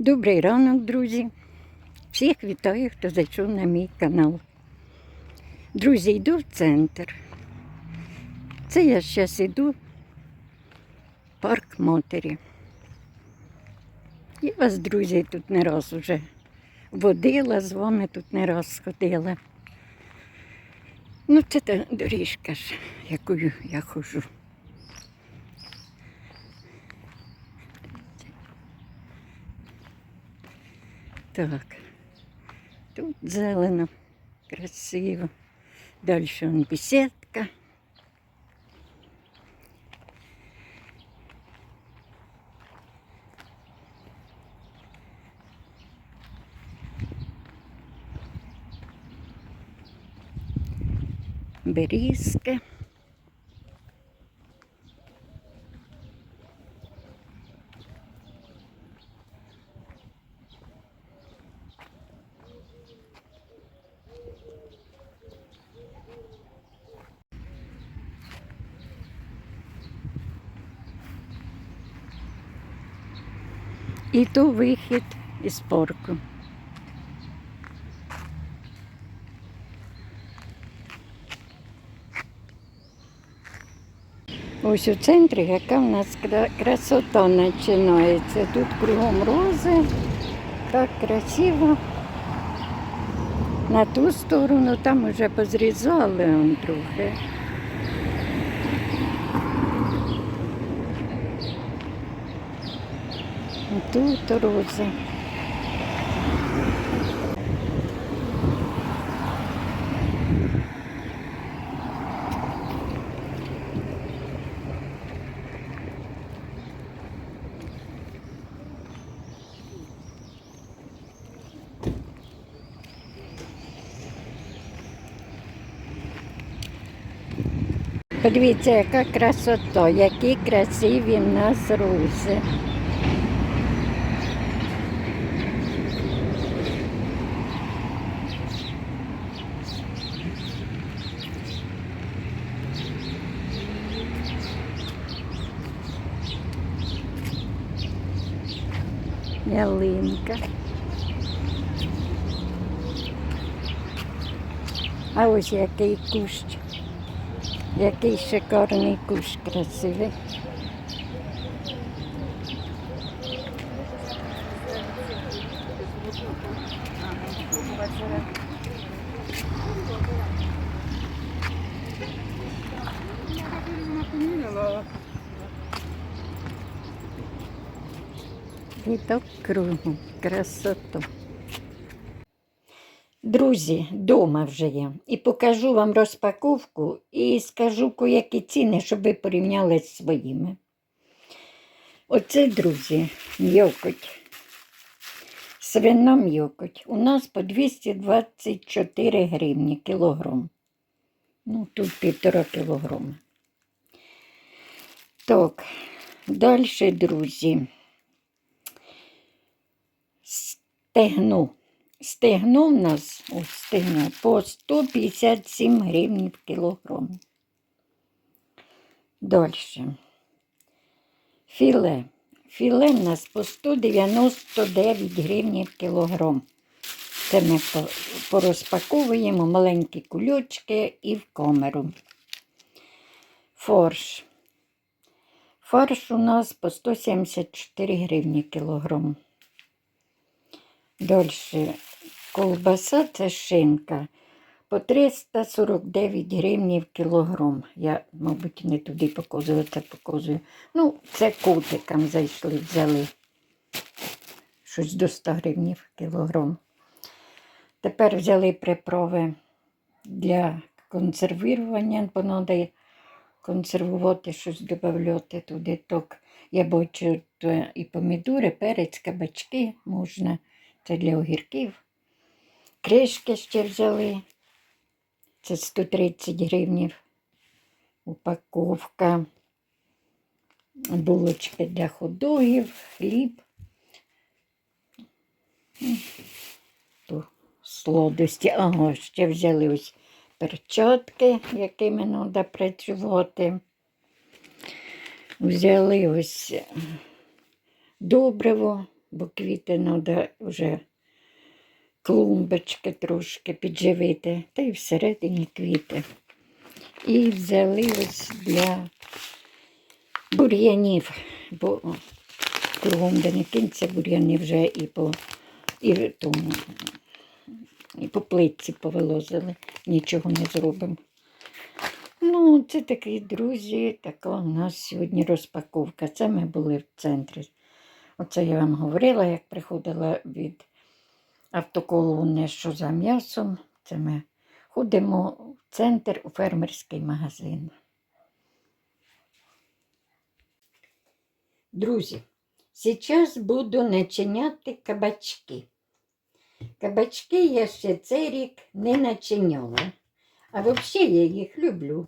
Добрий ранок, друзі. Всіх вітаю, хто зайшов на мій канал. Друзі, йду в центр. Це я зараз йду в парк матері. Я вас, друзі, тут не раз уже водила, з вами тут не раз ходила. Ну, це та доріжка ж, якою я ходжу. Так, тут зелено, красиво. Далі вон беседка. Берізки. І то вихід із парку. Ось у центрі, яка в нас красота починається. Тут кругом рози, так красиво. На ту сторону там вже позрізали трохи. Тут рози. Подивіться, яка красота, які красиві в нас рози. Ялинка. А ось який кущ. Який шикарний кущ красивий. І так кругом. Красоту. Друзі, дома вже я. І покажу вам розпаковку і скажу які ціни, щоб ви порівняли з своїми. Оце, друзі, м'якоть. Свина м'якоть. У нас по 224 гривні кілограм. Ну, тут півтора кілограма. Так, далі, друзі. Стегно. Стегно в нас ось стегно по 157 гривень в кілограм. Далі. Філе. Філе в нас по 199 гривень в кілограм. Це ми порозпаковуємо маленькі кульочки і в камеру. Форш. Фарш у нас по 174 гривні кілограм. Далі колбаса це шинка по 349 гривень кілограм. Я, мабуть, не туди показую, це показую. Ну, це котикам зайшли, взяли щось до 100 гривень кілограм. Тепер взяли приправи для консервування, треба консервувати щось, додати туди. Так, я бачу і помідори, перець, кабачки можна. Це для огірків. Кришки ще взяли. Це 130 гривнів. Упаковка. Булочки для ходогів, хліб. М, То сладості. Ага, ще взяли ось перчатки, якими треба працювати. Взяли ось добриво бо квіти треба вже клумбочки трошки підживити, та й всередині квіти. І взяли ось для бур'янів, бо кругом де не кінця бур'яни вже і по, і тому, і по плитці повилозили. Нічого не зробимо. Ну, це такі друзі, така у нас сьогодні розпаковка. Це ми були в центрі. Оце я вам говорила, як приходила від автоколони, що за м'ясом. Це ми ходимо в центр у фермерський магазин. Друзі, зараз буду начиняти кабачки. Кабачки я ще цей рік не начиняла. А взагалі я їх люблю.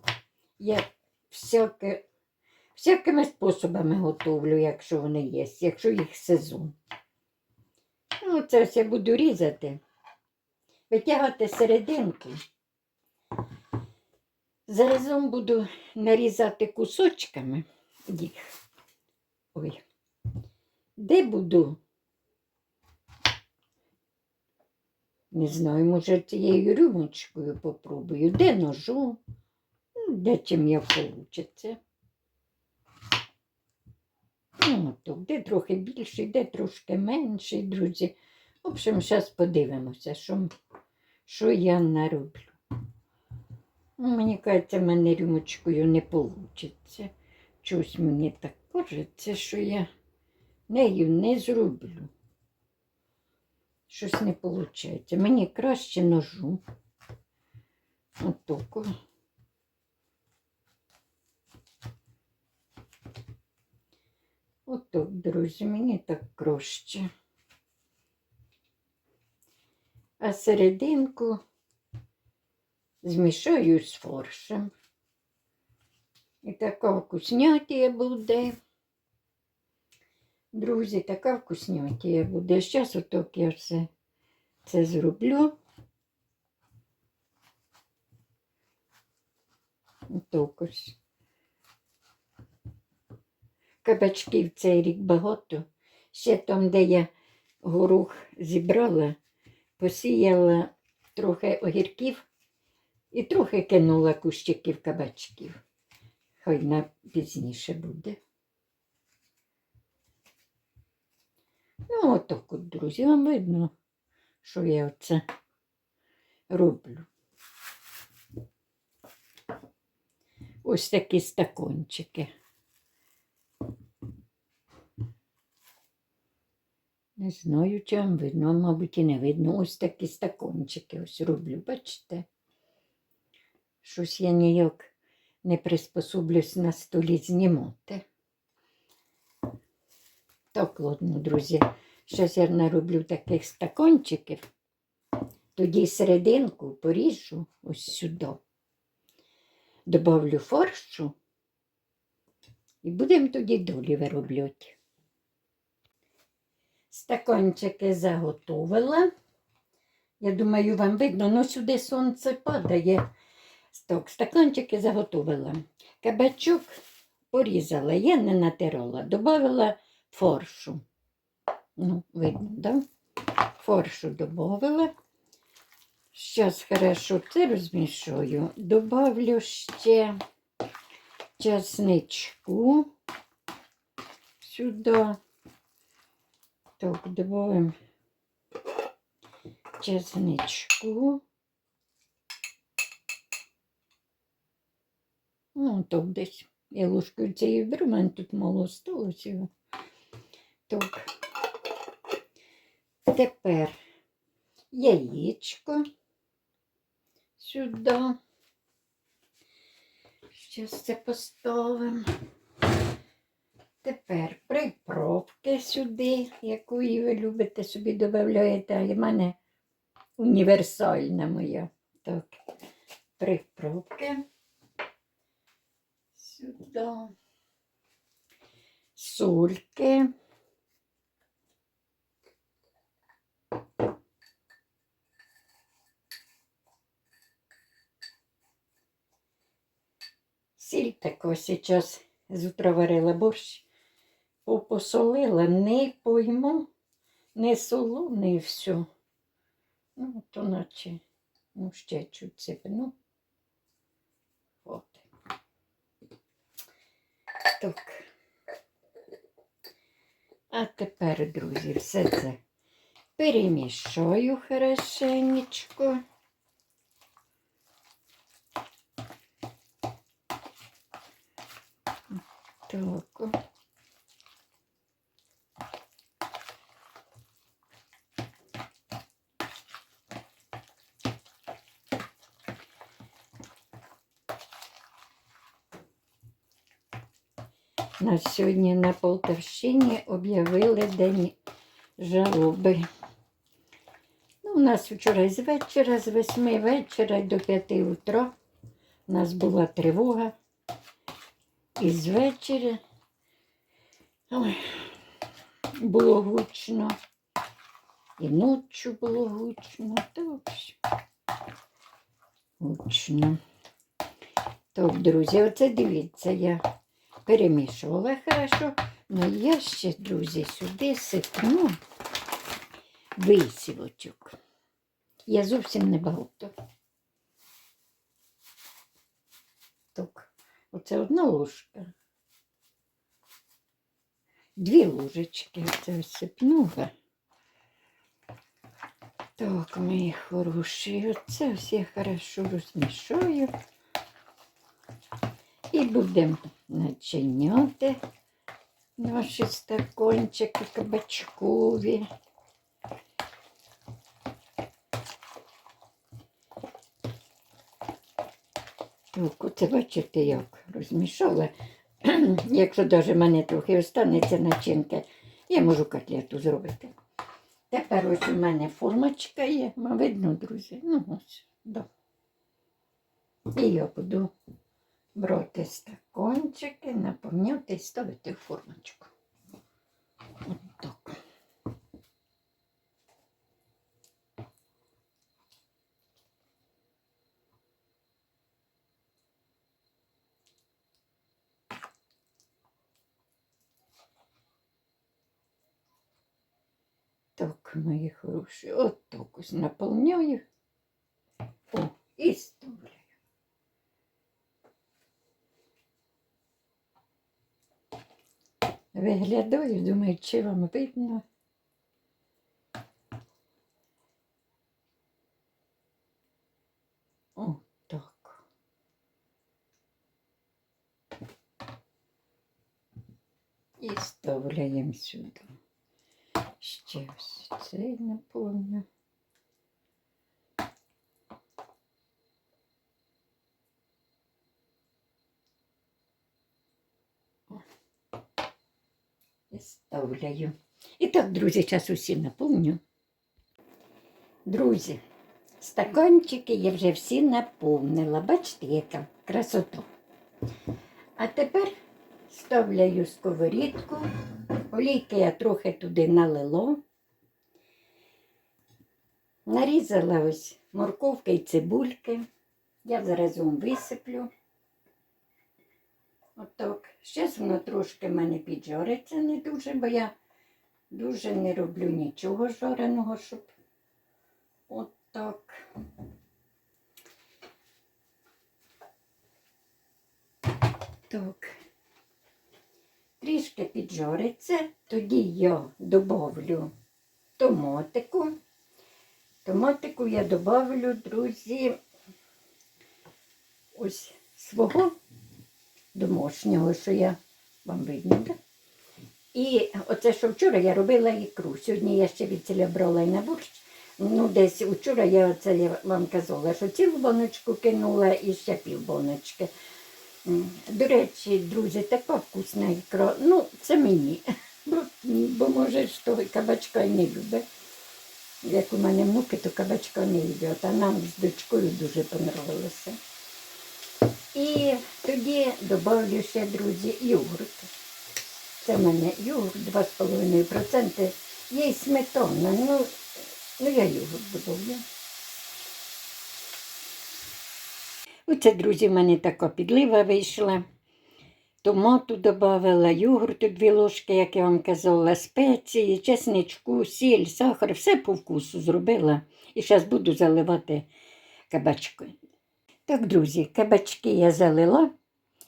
Я всяке, всякими способами готовлю, якщо вони є, якщо їх сезон. Ну, це я буду різати, витягати серединку. Заразом буду нарізати кусочками їх. Ой. Де буду? Не знаю, може цією рюмочкою попробую. Де ножу, Ну, де чим я получиться. Ну, де трохи більший, де трошки менший, друзі. В общем, зараз подивимося, що, що я нароблю. Мені кажеться, мене рюмочкою не вийде. Чогось мені так кажеться, що я нею не зроблю. Щось не виходить. Мені краще ножу. Отако. Отак, друзі, мені так краще. А серединку змішаю з форшем. І така вкуснятія буде. Друзі, така вкуснятія буде. Зараз отак я все це зроблю. Отак ось. Кабачків цей рік багато. Ще там, де я горох зібрала, посіяла трохи огірків і трохи кинула кущиків кабачків. Хай на пізніше буде. Ну, отак от, друзі, вам видно, що я оце роблю. Ось такі стакончики. Не знаю, чи вам видно, мабуть, і не видно. Ось такі стакончики ось роблю, бачите? Щось я ніяк не приспособлюсь на столі знімати. Так, ладно, друзі. Зараз я нароблю таких стакончиків. Тоді серединку поріжу ось сюди. Добавлю фаршу і будемо тоді долі виробляти. Стакончики заготовила. Я думаю, вам видно, ну сюди сонце падає. Так, стаканчики заготовила. Кабачок порізала, я не натирала, додала форшу. Ну, видно, да? Форшу додала. Зараз хорошо це розмішую. Добавлю ще чесничку сюди. Так, додаємо чесничку. Ну, так десь. Я ложкою цією беру, мене тут мало сталося. Так. Тепер яєчко сюди. Зараз це поставимо. Тепер приправки сюди, якої ви любите, собі додаєте, а в мене універсальна моя. Так, приправки. Сюди. Сольки. Сіль тако зараз з утра варила борщ, посолила, не пойму, не солоне і все. Ну, то наче, ну, ще чуть сипну. От. Так. А тепер, друзі, все це перемішаю хорошенечко. Так. На сьогодні на Полтавщині об'явили День жалоби. Ну, у нас вчора з вечора, з 8 вечора до 5 утра у нас була тривога. І з вечора було гучно. І ночі було гучно. Так, гучно. Так, друзі, оце дивіться, я перемішувала хорошо. Ну я ще, друзі, сюди сипну висівочок. Я зовсім не багато. Так, оце одна ложка. Дві ложечки оце сипнула. Так, мої хороші, оце все хорошо розмішаю. І будемо начиняти наші стакончики кабачкові. Так, оце бачите, як розмішала. Якщо в мене трохи останеться начинка, я можу котлету зробити. Тепер ось у мене формочка є, видно, друзі. Ну ось, да. І я буду брати стакончики, наповняти і ставити в формочку. От так. Мої хороші, от так ось наповняю. О, і ставлю. Виглядаю, думаю, чи вам видно. О, так. І вставляємо сюди. Ще ось цей наповню. І ставляю. І так, друзі, зараз усі наповню. Друзі, стаканчики я вже всі наповнила. Бачите, яка красота. А тепер ставляю сковорідку. Олійки я трохи туди налило. Нарізала ось морковки і цибульки. Я заразом висиплю. Отак. Зараз воно трошки в мене піджариться не дуже, бо я дуже не роблю нічого жареного, щоб отак. Так. Трішки піджариться, тоді я добавлю томатику. Томатику я добавлю, друзі, ось свого домашнього, що я вам видно. І оце, що вчора я робила ікру. Сьогодні я ще від ціля брала і на борщ. Ну, десь вчора я оце я вам казала, що цілу баночку кинула і ще пів баночки. До речі, друзі, така вкусна ікра. Ну, це мені. Бо, бо може того кабачка не любить. Як у мене внуки, то кабачка не їдять, а нам з дочкою дуже понравилося. І тоді додавлю ще, друзі, йогурт. Це в мене йогурт 2,5%. Є й сметана, ну, ну я йогурт додавлю. Оце, друзі, в мене така підлива вийшла. томату додавала, йогурту дві ложки, як я вам казала, спеції, чесничку, сіль, сахар, все по вкусу зробила. І зараз буду заливати кабачкою. Так, друзі, кабачки я залила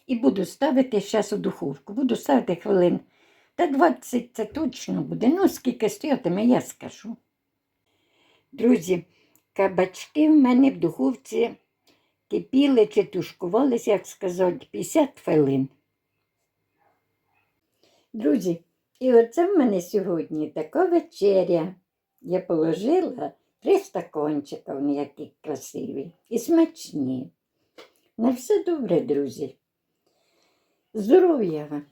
і буду ставити зараз у духовку. Буду ставити хвилин. Та 20 це точно буде. Ну, скільки стоятиме, я скажу. Друзі, кабачки в мене в духовці кипіли чи тушкувалися, як сказати, 50 хвилин. Друзі, і оце в мене сьогодні така вечеря. Я положила три стакончика, вони які красиві і смачні. На все добре, друзі. Здоров'я вам,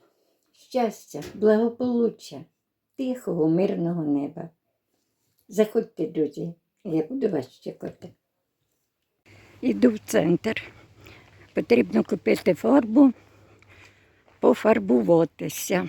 щастя, благополуччя, тихого, мирного неба. Заходьте, друзі, я буду вас чекати. Іду в центр. Потрібно купити фарбу, пофарбуватися.